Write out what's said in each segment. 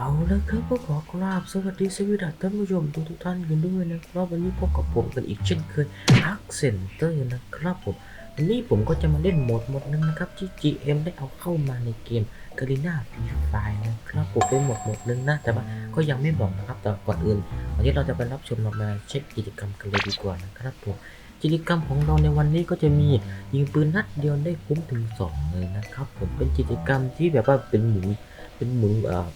เอาละครับก็ขอกราบสวัสดีสวัสดีท่านผู้ชมทุกทุกท่านกันด้วยนะครับวันนี้พบกับผมกันอีกเช่นเคยอักเซนเตอร์นะครับผมวันนี้ผมก็จะมาเล่นโหมดโหมดหนึงนะครับที่ GM ได้เอาเข้ามาในเกม g a r i n a Free Fire นะครับผมเป็นโหมดโหมดหนึงนะแต่ว่าก็ยังไม่บอกนะครับแต่ก่อนอื่นวันนี้เราจะไปรับชมเรามาเช็คกิจกรรมกันเลยดีกว่านะครับผมกิจกรรมของเราในวันนี้ก็จะมียิงปืนนัดเดียวได้คุ้มถึงสองเลยนะครับผมเป็นกิจกรรมที่แบบว่าเป็นหมุนเป็นหมุนเอ่อ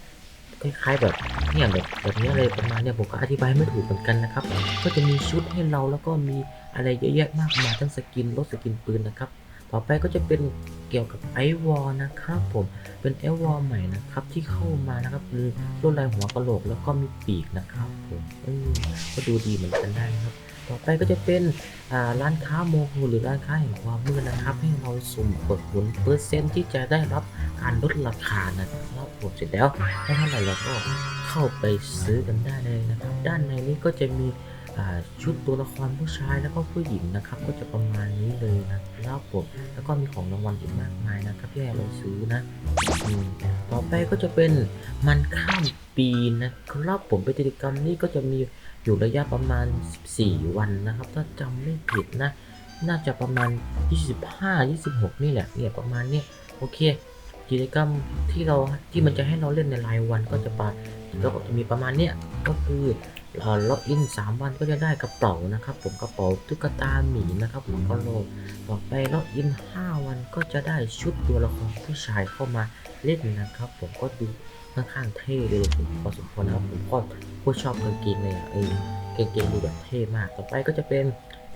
คล้ายๆแบบเนี่ยแบบแบบนี้เลยประมาณเนี่ยผมก็อธิบายไม่ถูกเหมือนกันนะครับ ก็จะมีชุดให้เราแล้วก็มีอะไรเยอะแยะมากมายทั้งสกินรถสกินปืนนะครับ ต่อไปก็จะเป็นเกี่ยวกับไอวอลนะครับผมเป็นไอวอลใหม่นะครับที่เข้ามานะครับคือลวดลายหัวกะโหลกแล้วก็มีปีกนะครับผมเออก็ดูดีเหมือนกันได้นะครับ ต่อไปก็จะเป็นร้านค้าโมโหหรือร้านค้าแห่งความมืดนะครับ ให้เราสุ่มกดผลเปอร์เซ็นต์ที่จะได้รับการลดราคานะครับผมเสร็จแล้วได้เท่าไหร่เราก็เข้าไปซื้อกันได้เลยนะครับ ด้านในนี้ก็จะมีชุดตัวละครผู้ชายแล้วก็ผู้หญิงนะครับ ก็จะประมาณนี้เลยนะครับผมแล้วก็มีของรางวัลอีกมากมายนะครับที่เราซื้อนะอต่อไปก็จะเป็นมันข้ามปีนะครับผมเป็นกิจกรรมนี้ก็จะมี อยู่ระยะประมาณ 14 วันนะครับ ถ้าจำไม่ผิดนะ น่าจะประมาณ 25 26 นี่แหละเนี่ยประมาณเนี้ยโอเค กิจกรรมที่เราที่มันจะให้เราเล่นในรายวันก็จะปาก็จะมีประมาณเนี้ยก็คือเอ่อล็อกอิน 3 วันก็จะได้กระเป๋านะครับ ผมกระเป๋าตุ๊กตาหมีนะครับผมก็โลต่อไปล็อกอิน 5 วันก็จะได้ชุดตัวละครผู้ชายเข้ามาเล่นนะครับ ผมก็ดูค่อนข้างเท่เลยผมพอสมควรนะครับผมก็ โคตรชอบกางเกงเลยอะเออกางเกงดูแบบเท่มาก ต่อไปก็จะเป็น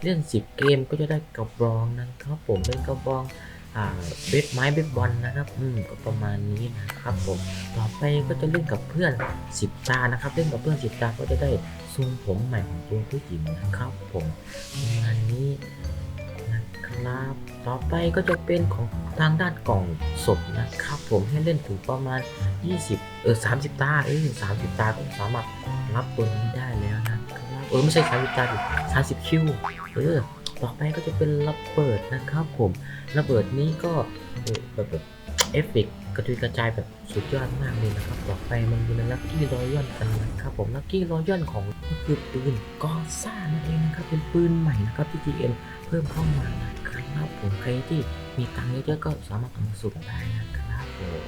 เล่น10 เกมก็จะได้กระบองนะครับผมเป็นกระบองอ่าเบสไม้เบสบอลนะครับอืมก็ประมาณนี้นะครับผมต่อไปก็จะเล่นกับเพื่อน 10 ตานะครับ เล่นกับเพื่อน10 ตาก็จะได้ทรงผมใหม่ของตัวผู้หญิงนะครับผมประมาณนี้นะครับ ต่อไปก็จะเป็นของ ทางด้านกล่องศพนะครับผมให้เล่นถึงประมาณ 20 เออ 30 ตา เออ 30 ตาก็สามารถรับตัวนี้ได้แล้วนะครับเออไม่ใช่ 30 ตาดิ30 คิว เออ ต่อไปก็จะเป็นระเบิดนะครับผม ระเบิดนี้ก็เออแบบเอฟเฟกกระจุยกระจายแบบสุดยอดมากเลยนะครับ ต่อไปมันอยู่ในลัคกี้รอยัลกันนะครับผมลัคกี้รอยัลของก็คือปืนกอซ่านั่นเองนะครับ เป็นปืนใหม่นะครับที่ GM เพิ่มเข้ามานะ ครับผมใครที่มีตังค์เยอะๆก็สามารถเอามาสุ่มได้นะครับผม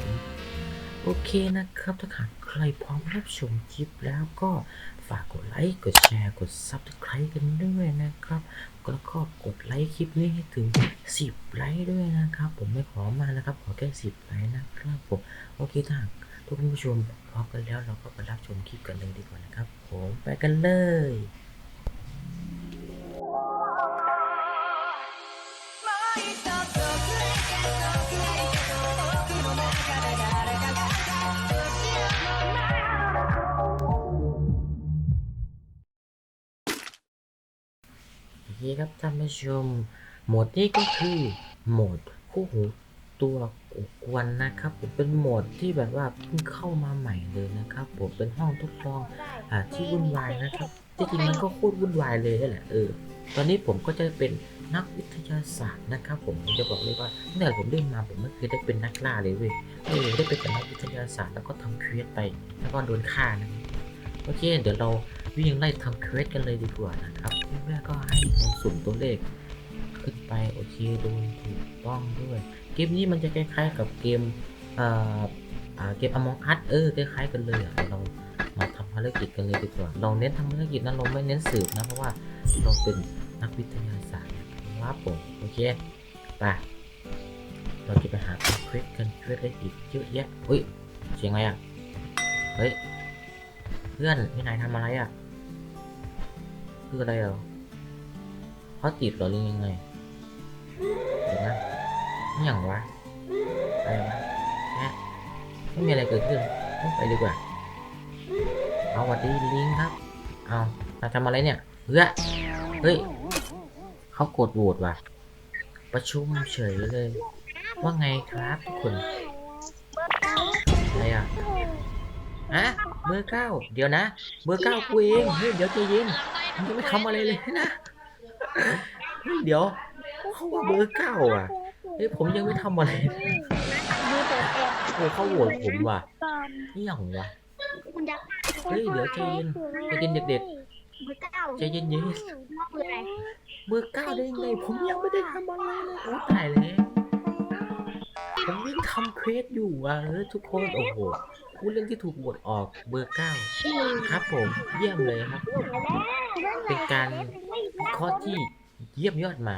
โอเคนะครับถ้าหากใครพร้อมรับชมคลิปแล้วก็ฝากกดไลค์กดแชร์กด Subscribe กันด้วยนะครับแล้วก็กดไลค์คลิปนี้ให้ถึง 10 ไลค์ด้วยนะครับ ผมไม่ขอมานะครับ ขอแค่ 10 ไลค์นะครับผมโอเคถ้าทุกผู้ชมพร้อมกันแล้วเราก็ไปรับชมคลิปกันเลยดีกว่านะครับ ผมไปกันเลย เคครับท่านผู้ชม โหมดนี้ก็คือโหมดคู่หูตัวกวนนะครับผมเป็นโหมดที่แบบว่าเพิ่งเข้ามาใหม่เลยนะครับผมเป็นห้องทดลองอที่วุ่นวายนะครับจริงๆมันก็โคตรวุ่นวายเลยนั่นแหละเออตอนนี้ผมก็จะเป็นนักวิทยาศาสตร์นะครับ ผมผมจะบอกเลยว่าตั้งแต่ผมเล่นมาผมไม่เคยได้เป็นนักล่าเลยเว้ยเออได้เป็นแต่นักวิทยาศาสตร์แล้วก็ทำเควสไป แล้วก็โดนฆ่านะโอเคเดี๋ยวเรา วิ่งไล่ทำเควสกันเลยดีกว่านะครับแรกๆก็ให้เราสุ่มตัวเลข ขึ้นไปโอเคโดนถูกต้องด้วยเกมนี้มันจะคล้าย ๆ กับเกมเอ่อเกม Among Us เออคล้ายๆกันเลยเรามาทำภารกิจกันเลยดีกว่าเราเน้นทำภารกิจนะเราไม่เน้นสืบนะเพราะว่าเราเป็นนักวิทยาศาสตร์นะครับผมโอเคไปเราจะไปหาเควสกันเควสได้อีกเยอะแยะเฮ้ยเสียงอะไรอะเฮ้ยเพื่อนพี่นายทำอะไรอะ คืออะไรเหรอเขาติดหรอหรือยังไงเดี๋ยวนะนี่อย่างวะอะไรวะแม่ไม่มีอะไรเกิดขึ้นไปดีกว่าเอาหวัดดีลิงครับ เอามาทำอะไรเนี่ยเฮ้ยเฮ้ยเขากดโหวตว่ะ ประชุมเฉยเลย ว่าไงครับทุกคนอะไรอะอะเบอร์เก้าเดี๋ยวนะ เบอร์เก้ากูเองเฮ้ยเดี๋ยวใจเย็น ยังไม่ทำอะไรเลยนะเฮ้ยเดี๋ยวเขาว่าเบอร์เก้าอะเฮ้ยผมยังไม่ทำอะไรเลยโอ้เขาโหวตผมว่ะนี่อย่างวะ คุณจะเฮ้ยเดี๋ยวใจเย็นใจเย็นเด็ก เบอร์เก้าใจเย็นๆเบอร์อะไรเบอร์เก้าได้ไง ผมยังไม่ได้ทำอะไรเลยโอ้ตายแล้วผมวิ่งทำเควสอยู่อะเออทุกคนโอ้โห ผู้เล่นที่ถูกบทออกเบอร์เก้าครับผมเยี่ยมเลยครับ เป็นการวิเคราะห์ที่เยี่ยมยอดมา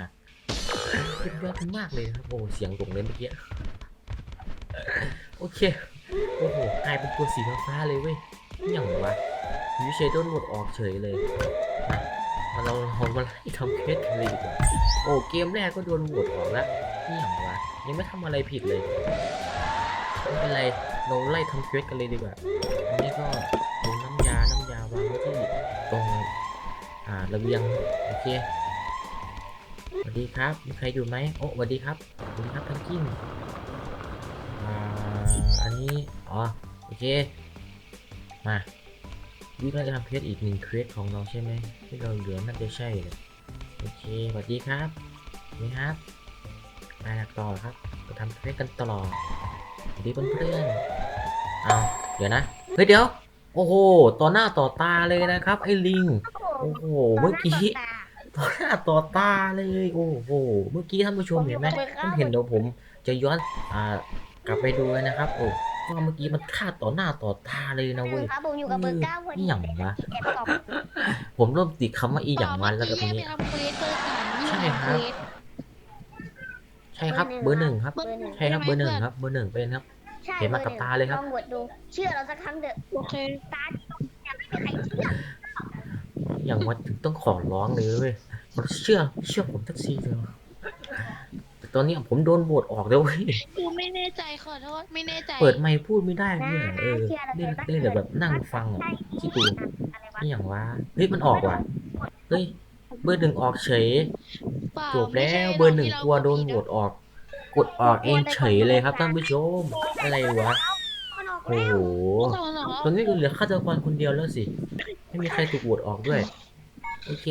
เยี่ยมยอดมากเลยครับโอ้เสียงหลงเลยเมื่อกี้โอเคโอ้โหกลายเป็นตัวสีฟ้าเลยเว้ยนี่อย่างวะยูเชโดนบทออกเฉยเลยมาเราเรามาไล่ทำเคสกันเลยดีกว่าโอ้เกมแรกก็โดนบทออกแล้วนี่อย่างวะยังไม่ทำอะไรผิดเลยไม่เป็นไร เราไล่ทำเควสกันเลยดีกว่า อันนี้ก็ลงน้ำยา น้ำยาวางไว้ที่ตรงอ่าระเบียง โอเคสวัสดีครับ มีใครอยู่ไหมโอ้สวัสดีครับสวัสดีครับทังกิ้งอ่า อันนี้ อ๋อ โอเค มาวิน่าจะทำเควสอีกหนึ่งเควสของเราใช่ไหมที่เราเหลือน่าจะใช่เลยโอเคสวัสดีครับนี่ครับมาต่อครับจะทำเควสกันตลอดสวัสดีเพื่อนๆ เอาเดี๋ยวนะ เฮ้ยเดี๋ยว โอ้โห ต่อหน้าต่อตาเลยนะครับ ไอ้ลิง โอ้โห เมื่อกี้ ต่อหน้าต่อตาเลย โอ้โห เมื่อกี้ท่านผู้ชมเห็นไหมท่านเห็นเดี๋ยวผมจะย้อน อ่า กลับไปดูเลยนะครับ โอ้ว่าเมื่อกี้มันฆ่าต่อหน้าต่อตาเลยนะเว้ยครับผมอยู่กับเบอร์เก้าพอนี่ดีอย่างวะแอบตอบผมเริ่มติดคำว่าอีอย่างวันแล้วกับตรงนี้ไปทำเควสเบอร์สามนี่ใช่ครับทำเควสใช่ครับ เบอร์หนึ่งครับเบอร์หนึ่งใช่ครับ เบอร์หนึ่งครับ เบอร์หนึ่งเป็นครับ ใช่เห็นมากับตาเลยครับ ลองบวชดู เชื่อเราสักครั้งเถอะโอเคตาอย่าไม่มีใครเชื่ออย่างว่าถึงต้องขอร้องเลยเว้ยมันเชื่อเชื่อผมทักซีเลยแต่ตอนนี้ผมโดนโหวตออกแล้วเว้ย กูไม่แน่ใจขอโทษไม่แน่ใจเปิดไมค์พูดไม่ได้เนี่ยเออเล่นเล่นแต่แบบนั่งฟังอะคิดดูอะไรวะนี่อย่างวะเฮ้ยมันออกว่ะเฮ้ยเบอร์หนึ่งออกเฉยเปล่าจบแล้วไม่ใช่เบอร์หนึ่งที่ากลัวโดนผิโหวตออก กดออกเองเฉยเลยครับท่านผู้ชม อะไรวะ โอ้โหตอนเหรอตอนนี้เหลือฆาตกรคนเดียวแล้วสิ ไม่มีใครถูกโหวตออกด้วย โอเค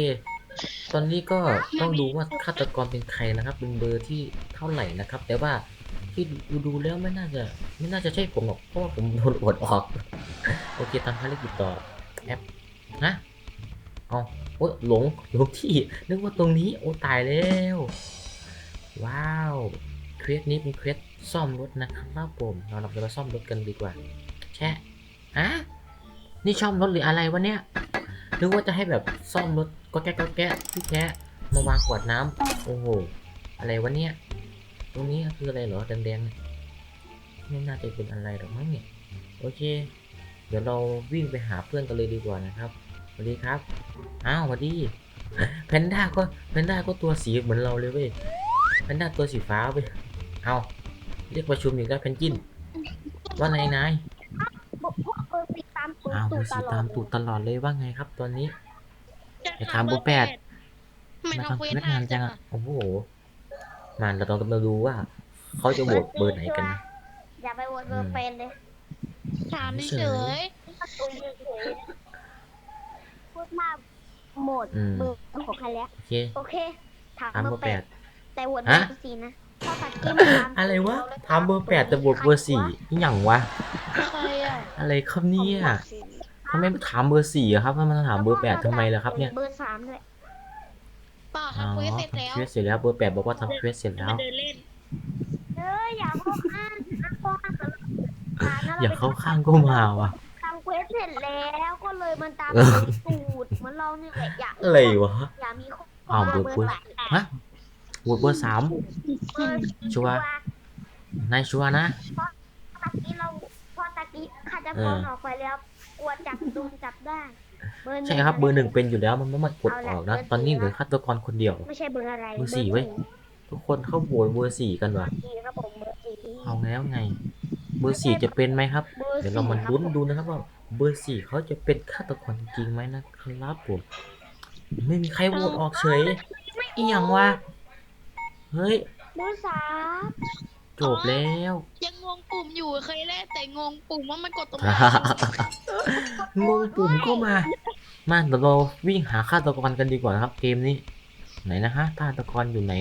ตอนนี้ก็ต้องดูว่าฆาตกรเป็นใครนะครับ เป็นเบอร์ที่เท่าไหร่นะครับ แต่ว่าที่ดูดูแล้วไม่น่าจะไม่น่าจะใช่ผมหรอก เพราะว่าผมโดนโหวตออก โอเคทำภารกิจต่อแอปนะเอาโอ้หลงหลงที่ นึกว่าตรงนี้ โอ้ตายแล้ว ว้าว เควสนี้เป็นเควสซ่อมรถนะครับผม เราเราจะมาซ่อมรถกันดีกว่า แช่อะนี่ซ่อมรถหรืออะไรวะเนี่ยนึกว่าจะให้แบบซ่อมรถก็แก้ก็แก้ที่แค่มาวางขวดน้ำโอ้โห อะไรวะเนี่ย ตรงนี้คืออะไรเหรอแดงๆเนี่ยไม่น่าจะเป็นอะไรหรอกมั้งเนี่ย โอเค เดี๋ยวเราวิ่งไปหาเพื่อนกันเลยดีกว่านะครับสวัสดีครับ อ้าวสวัสดี แพนด้าก็แพนด้าก็ตัวสีเหมือนเราเลยเว้ยแพนด้าตัวสีฟ้าเว้ย เอาเรียกประชุมอีกแล้วแพนกิน ว่าไงนายเบอร์สีตามตูดอ้าวตูมีดตสีลอตามดตูดตลอดเลยว่าไงครับตอนนี้จะไปถามเบอร์แปด ไม่มาทำเควทำสพนักานนางนจัจังงอะอะโอ้โหมันเราต้องมาดูว่า เขาจะโหวตเบอร์ไหนกันนะ อย่าไปโหวตเบอร์เป็นเลยถามเฉเฉยยตูดเฉยๆพูดมากหมดอืม เบอร์ของใครแล้วโอเคโอเค ถามถามเบเบออร์ร์แปแปดดแต่โหวตเบฮะอร์สี่นะข้ อตัดกินตามอะไรวะถามเบอร์แปดแต่โหวตเบอร์สี่อหย่างวะใครอะอะไรครับเนี่ยทำไมไม่ถามเบอร์สี่อะครับทำไมมาถามเบอร์แปดทำไมล่ะครับเนี่ย เบอร์สามด้วยเปล่าอ๋อทำเควสเสร็จทำแล้วเควสเสร็จแล้วเบอร์แปดบอกว่าทำเควสเสร็จแล้วเดินเล่นเอ้ยอย่าเข้าข้างนะข้อข้างกันนะอย่าเข้าข้างก็มาว่ะทำเควสเสร็จแล้วก็เลยมันตามเออตูดเหมือนเราเนี่ยแหละอย่าอะไรวะอย่ามีข้ออ้าวเบอร์เบอเบอร์ร์สามฮะ โหวตเบอร์สามเบอร์ชัวร์นายชัวร์นะตะกี้เราพอตะกี้ข้าจะเอฟ้อองออกไปแล้วกลัวจับโดนจับได้เบอร์หนึ่งใช่ครับเบอร์หนึ่งเป็นอยู่แล้วมันไม่มากดออกนะ ตอนนี้เหลือฆาตกรคนเดียวไม่ใช่เบอร์อะไรเบอร์สี่เว้ยทุกคนเข้าโหวตเบอร์สี่กันวะสี่ครับผมเบอร์สี่เอาแล้วไง เบอร์สี่จะเป็นไหมครับบอร์เดี๋ยวเรามาลุ้นดูนะครับว่าเบอร์สี่เขาจะเป็นฆาตกรจริงไหมนะครับผมไม่มีใครโหวตออกเฉยอีหยังวะ เฮ้ยเบอร์สามจบแล้ว ยังงงปุ่มอยู่เคยแรกแต่งงปุ่มว่ามันกดตรงไหนงงปุ่มก็มามาเดี๋ยวเราวิ่งหาฆาตกรกันดีกว่านะครับ เกมนี้ ไหนนะฮะฆาตกรอยู่ไหน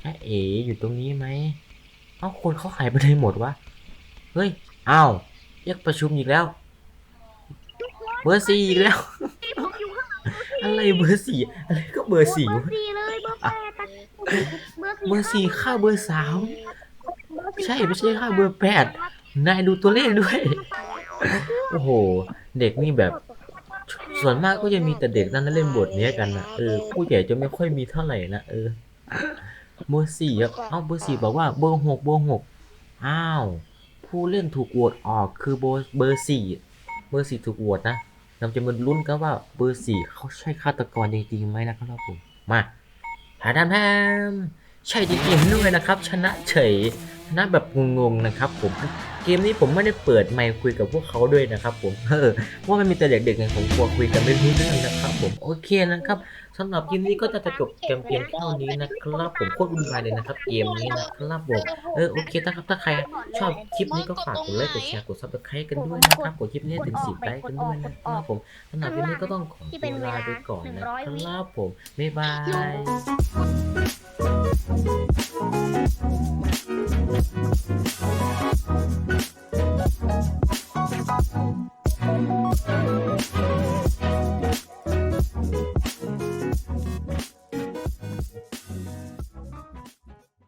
แค่เอ๋อยู่ตรงนี้ไหมเอ้าคนเขาหายไปไหนหมดวะเฮ้ยอ้าวเรียกประชุมอีกแล้ว เบอร์สี่อีกแล้วที่ผมอยู่ข้างหลังอะไรเบอร์สี่อะไรก็เบอร์สี่เบอวะร์สี่เลยเบอร์แปดแต่ เบอร์สี่เบอร์สี่าเบอร์สามใช่ไม่ใช่ค่าเบอร์แปดนายดูตัวเลขด้วย โอ้โห เด็กนี่แบบ ส่วนมากก็จะมีแต่เด็กนั่นเล่นบทนี้กันนะเออผู้ใหญ่จะไม่ค่อยมีเท่าไหร่นะเออเบอร์สี่ครับเอ้าเบอร์สี่บอกว่าเบอร์หกเบอร์หกอ้าว ผู้เล่นถูกโหวตออกคือเบอร์เบอร์สี่เบอร์สี่ถูกโหวตนะเราจะมาลุ้นกันว่าเบอร์สี่เขาใช่ฆาตกรจริงๆไหมนะครับผมมาหาดามแฮม ใช่จริงๆด้วยนะครับ ชนะเฉยชนะแบบงงๆนะครับ ผมเกมนี้ผมไม่ได้เปิดไมค์คุยกับพวกเขาด้วยนะครับผมเออว่ามันมีแต่เด็กๆไงผมกลัวคุยกันไม่รู้เรื่องนะครับผมโอเคนะครับสำหรับเกมนี้ก็จะจบเกมเพียงเท่านี้นะครับ ผมโคตรวุ่นวายเลยนะครับ เกมนี้นะครับผมเออโอเคนะครับถ้าใครชอบคลิปนี้ก็ฝากกดไลค์กดแชร์กดซับสไครต์กันด้วยนะครับกดคลิปนี้ถึงสิบไลค์กันด้วยนะครับผมสำหรับเกมนี้ก็ต้องขอตัวลาไปก่อนนะครับผมบ๊ายบาย えっ?